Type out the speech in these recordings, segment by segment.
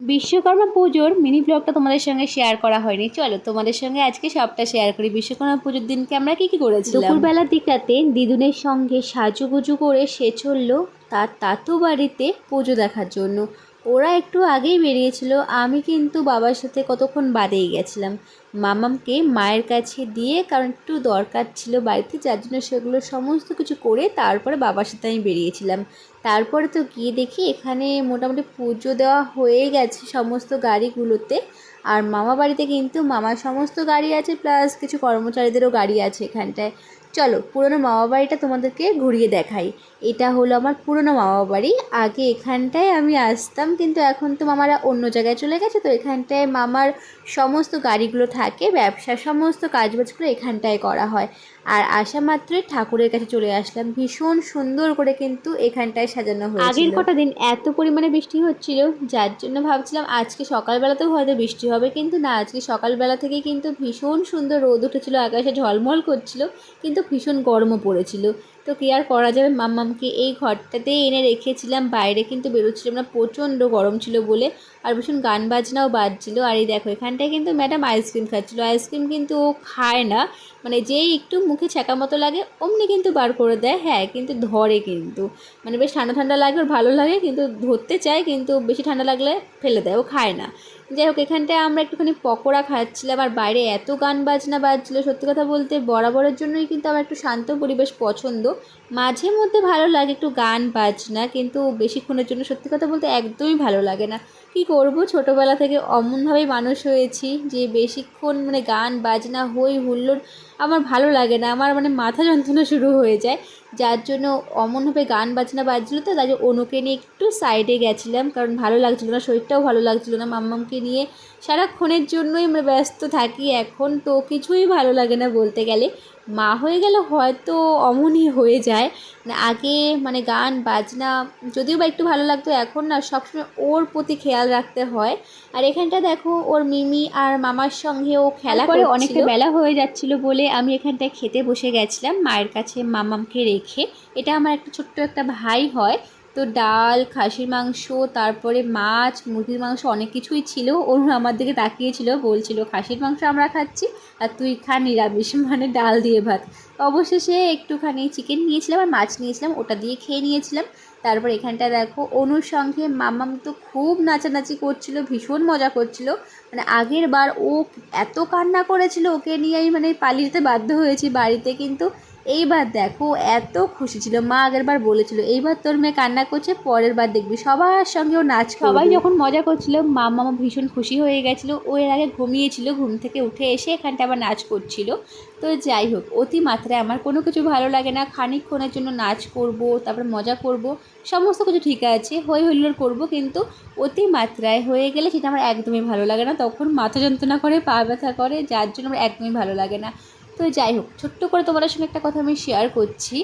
বিশ্বকর্মা পুজোর মিনি ব্লগটা তোমাদের সঙ্গে শেয়ার করা হয়নি। চলো তোমাদের সঙ্গে আজকে সবটা শেয়ার করি। বিশ্বকর্মা পুজোর দিনকে আমরা কি কি করেছি দুপুরবেলার দিকটাতে দিদুনের সঙ্গে সাজুগুজু করে সে চলল তার তাঁতো বাড়িতে পুজো দেখার জন্য। ওরা একটু আগেই বেরিয়েছিল। আমি কিন্তু বাবার সাথে কতক্ষণ বাদেই গেছিলাম। মামামকে মায়ের কাছে দিয়ে, কারণ একটু দরকার ছিল বাড়িতে, যার জন্য সেগুলো সমস্ত কিছু করে তারপরে বাবার সাথে আমি বেরিয়েছিলাম। তারপরে তো গিয়ে দেখি এখানে মোটামুটি পুজো দেওয়া হয়ে গেছে সমস্ত গাড়িগুলোতে। আর মামা বাড়িতে কিন্তু মামার সমস্ত গাড়ি আছে, প্লাস কিছু কর্মচারীদেরও গাড়ি আছে এখানটায়। চলো পুরনো মামা বাড়িটা তোমাদেরকে ঘুরিয়ে দেখাই। এটা হলো আমার পুরনো মামা বাড়ি। আগে এখানটায় আমি আসতাম, কিন্তু এখন তো মামারা অন্য জায়গায় চলে গেছে, তো এখানটায় মামার সমস্ত গাড়িগুলো থাকে, ব্যবসার সমস্ত কাজবাজগুলো এখানটায় করা হয়। আর আসা মাত্রই ঠাকুরের কাছে চলে আসলাম। ভীষণ সুন্দর করে কিন্তু এখানটায় সাজানো হয়েছিল। আগের কটা দিন এত পরিমাণে বৃষ্টি হচ্ছিল, যার জন্য ভাবছিলাম আজকে সকালবেলাতেও হয়তো বৃষ্টি হবে, কিন্তু না, আজকে সকালবেলা থেকেই কিন্তু ভীষণ সুন্দর রোদ উঠেছিল, আকাশে ঝলমল করছিল, কিন্তু ভীষণ গরমও পড়েছিল। তো কী আর করা যাবে? মাম্মামকে এই ঘরটাতেই এনে রেখেছিলাম। বাইরে কিন্তু বেরোচ্ছিলাম না, প্রচণ্ড গরম ছিল বলে। আর ভীষণ গান বাজনাও বাজছিল। আর এই দেখো, এখানটায় কিন্তু ম্যাডাম আইসক্রিম খাচ্ছিলো। আইসক্রিম কিন্তু ও খায় না। মানে যেই একটু মুখে ছ্যাঁকা মতো লাগে, অমনি কিন্তু বার করে দেয়। হ্যাঁ কিন্তু ধরে কিন্তু। মানে বেশ ঠান্ডা ঠান্ডা লাগে, ওর ভালো লাগে, কিন্তু ধরতে চায়, কিন্তু বেশি ঠান্ডা লাগলে ফেলে দেয়। ও খায় না। যাই হোক, এখানটায় আমরা একটুখানি পকোড়া খাচ্ছিলাম আর বাইরে এত গান বাজনা বাজছিলো। সত্যি কথা বলতে বরাবরের জন্যই কিন্তু আমার একটু শান্ত পরিবেশ পছন্দ। মাঝে মধ্যে ভালো লাগে একটু গান বাজনা, কিন্তু বেশিক্ষণের জন্য সত্যি কথা বলতে একদমই ভালো লাগে না। কি করব? ছোটোবেলা থেকে অমনভাবেই মানুষ হয়েছি যে বেশিক্ষণ মানে গান বাজনা হই হুল্লোড় আমার ভালো লাগে না। আমার মানে মাথা যন্ত্রণা শুরু হয়ে যায়। যার জন্য অমনভাবে গান বাজনা বাজছিলো তো, তাই অনুকে নিয়ে একটু সাইডে গেছিলাম, কারণ ভালো লাগছিল না, শরীরটাও ভালো লাগছিল না। মাম্মামকে নিয়ে সারাক্ষণের জন্যই আমরা ব্যস্ত থাকি এখন তো কিছুই ভালো লাগে না বলতে গেলে। মা হয়ে গেলে হয়তো অমনই হয়ে যায়। আগে মানে গান বাজনা যদিও বা একটু ভালো লাগতো এখন না সবসময় ওর প্রতি খেয়াল রাখতে হয়। আর এখানটা দেখো ওর মিমি আর মামার সঙ্গে ও খেলা করে অনেকটা বেলা হয়ে যাচ্ছিল বলে আমি এখানটায় খেতে বসে গেছিলাম মায়ের কাছে মামামকে রেখে। এটা আমার একটা ছোট্ট একটা ভাই হয় তো ডাল, খাসির মাংস, তারপরে মাছ, মুরগির মাংস অনেক কিছুই ছিল। ওর আমার দিকে তাকিয়েছিল, বলছিল, খাসির মাংস আমরা খাচ্ছি আর তুই খা নিরামিষ মানে ডাল দিয়ে ভাত। অবশেষে একটুখানি চিকেন নিয়েছিলাম আর মাছ নিয়েছিলাম, ওটা দিয়ে খেয়ে নিয়েছিলাম। তারপর এখানটা দেখো, অনুর সঙ্গে মামাম তো খুব নাচানাচি করছিল, ভীষণ মজা করছিল। মানে আগের বার ও এত কান্না করেছিল, ওকে নিয়ে আমি মানে পালিয়ে যেতে বাধ্য হয়েছি বাড়িতে, কিন্তু এইবার দেখো, এত খুশি ছিল। মা আগের বার বলেছিল, এইবার তোর মেয়ে কান্না করছে, পরের বার দেখবি। সবার সঙ্গে ও নাচ সবাই যখন মজা করছিল মা মামা ভীষণ খুশি হয়ে গেছিল। ও এর আগে ঘুমিয়েছিল, ঘুম থেকে উঠে এসে এখানটা আবার নাচ করছিল। তো যাই হোক, অতি মাত্রায় আমার কোনো কিছু ভালো লাগে না। খানিকক্ষণের জন্য নাচ করব, তারপর মজা করব, সমস্ত কিছু ঠিক আছে, হই হুল্লোড় করব, কিন্তু অতি মাত্রায় হয়ে গেলে সেটা আমার একদমই ভালো লাগে না। তখন মাথা যন্ত্রণা করে, পা ব্যথা করে, যার জন্য আমার একদমই ভালো লাগে না। তো যাই হোক, ছোট্ট করে তোমাদের সঙ্গে একটা কথা আমি শেয়ার করছি।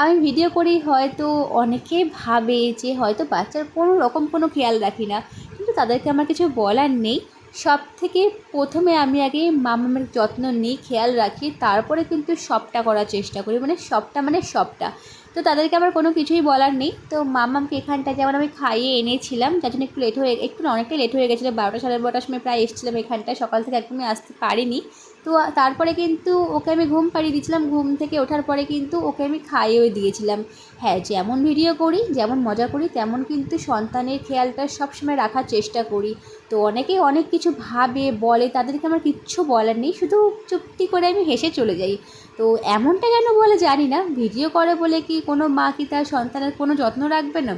আমি ভিডিও করি হয়তো অনেকে ভাবে যে হয়তো বাচ্চার কোনো রকম কোনো খেয়াল রাখি না, কিন্তু তাদেরকে আমার কিছু বলার নেই। সব থেকে প্রথমে আমি আগে মামার যত্ন নিই, খেয়াল রাখি, তারপরে কিন্তু সবটা করার চেষ্টা করি মানে সবটা মানে সবটা। তো তাদেরকে আমার কোনো কিছুই বলার নেই। তো মামামকে এখানটা যেমন আমি খাইয়ে এনেছিলাম, যার জন্য একটু লেট হয়ে একটু অনেকটাই লেট হয়ে গেছিল, বারোটা সাড়ে বারোটার সময় প্রায় এসেছিলাম এখানটায়, সকাল থেকে একদমই আসতে পারিনি। তো তারপরে কিন্তু ওকে আমি ঘুম পাড়িয়ে দিয়েছিলাম, ঘুম থেকে ওঠার পরে কিন্তু ওকে আমি খাইয়েও দিয়েছিলাম। হ্যাঁ যেমন ভিডিও করি, যেমন মজা করি, তেমন কিন্তু সন্তানের খেয়ালটা সবসময় রাখার চেষ্টা করি। তো অনেকেই অনেক কিছু ভাবে, বলে, তাদেরকে আমার কিচ্ছু বলার নেই, শুধু চুপটি করে আমি হেসে চলে যাই। তো এমনটা কেন বলে জানি না। ভিডিও করে বলে কি কোনো মা কি তার সন্তানের কোনো যত্ন রাখবে না?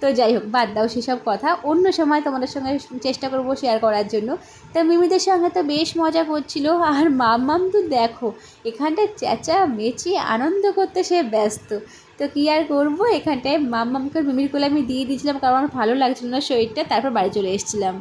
তো যাই হোক, বাদ দাও সেসব কথা। অন্য সময় তোমাদের সঙ্গে চেষ্টা করব শেয়ার করার জন্য। তো মিমিদের সঙ্গে তো বেশ মজা করছিল। আর মাম্মাম তো দেখো, এখানটায় চেঁচা মেচি আনন্দ করতে সে ব্যস্ত। তো কী আর করব? এখানটায় মাম্মামকে মিমির কোলে আমি দিয়ে দিয়েছিলাম কারণ আমার ভালো লাগছিল না শরীরটা। তারপর বাড়ি চলে এসেছিলাম।